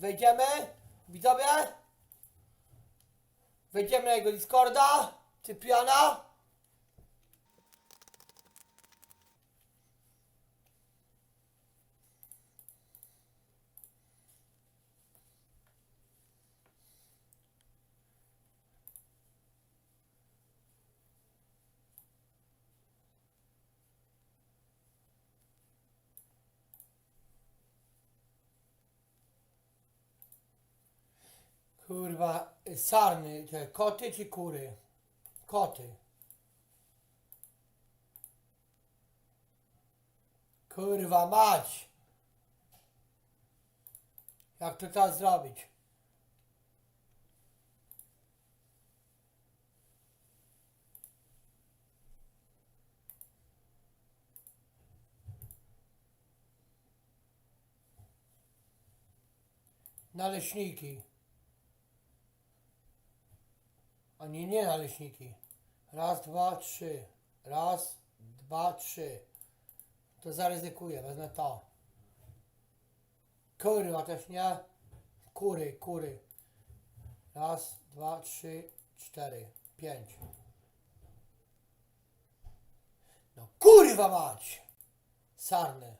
Wejdziemy? Widzowie? Wejdziemy na jego Discorda? Cypriana? Kurwa, sarny, te koty czy kury? Koty. Kurwa mać! Jak to teraz zrobić? Naleśniki. A nie, nie naleśniki. Raz, dwa, trzy. Raz, dwa, trzy. To zaryzykuję, wezmę to. Kurwa też nie. Kury, kury. Raz, dwa, trzy, cztery, pięć. No kurwa mać! Sarny.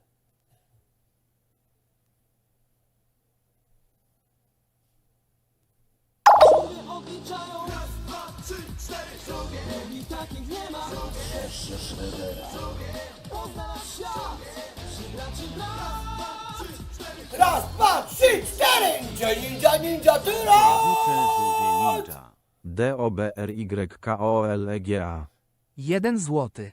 Odliczają raz, dwa, trzy, cztery Drugie, drugi takich nie ma Poznaj świat Przygraczy brat Raz, dwa, trzy, cztery! Ninja, ninja, ninja, ninja. D-O-B-R-Y-K-O-L-E-G-A. Jeden złoty.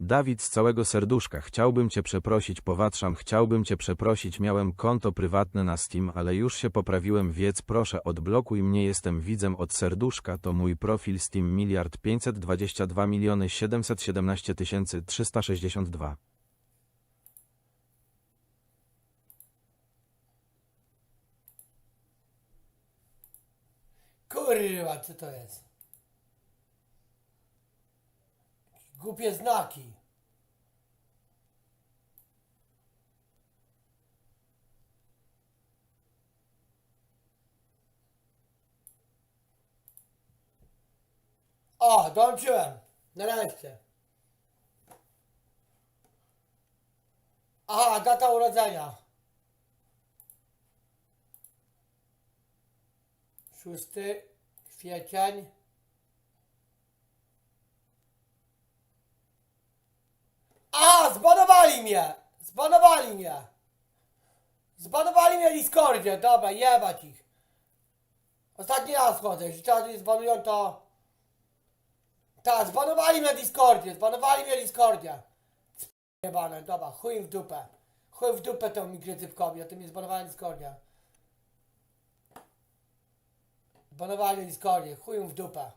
Dawid z całego serduszka, chciałbym cię przeprosić, powatrzam, chciałbym cię przeprosić, miałem konto prywatne na Steam, ale już się poprawiłem, wiedz, proszę odblokuj mnie, jestem widzem od serduszka, to mój profil Steam miliard 522 miliony 717 tysięcy 362. Kurwa, co to jest? Głupie znaki. O, dołączyłem. Nareszcie. Aha, data urodzenia. Szósty kwiecień. A, zbanowali mnie! Zbanowali mnie! Zbanowali mnie Discordzie, dobra, jebać ich. Ostatni raz chodzę, jeśli teraz mnie zbanują to... Tak, zbanowali mnie Discordzie, zbanowali mnie Discordzie. Jebane, dobra, chuj im w dupę. Chuj w dupę tą mi krytypkowi, a ty mnie zbanowali w Discordzie. Zbanowali Discordzie, chuj im w dupę.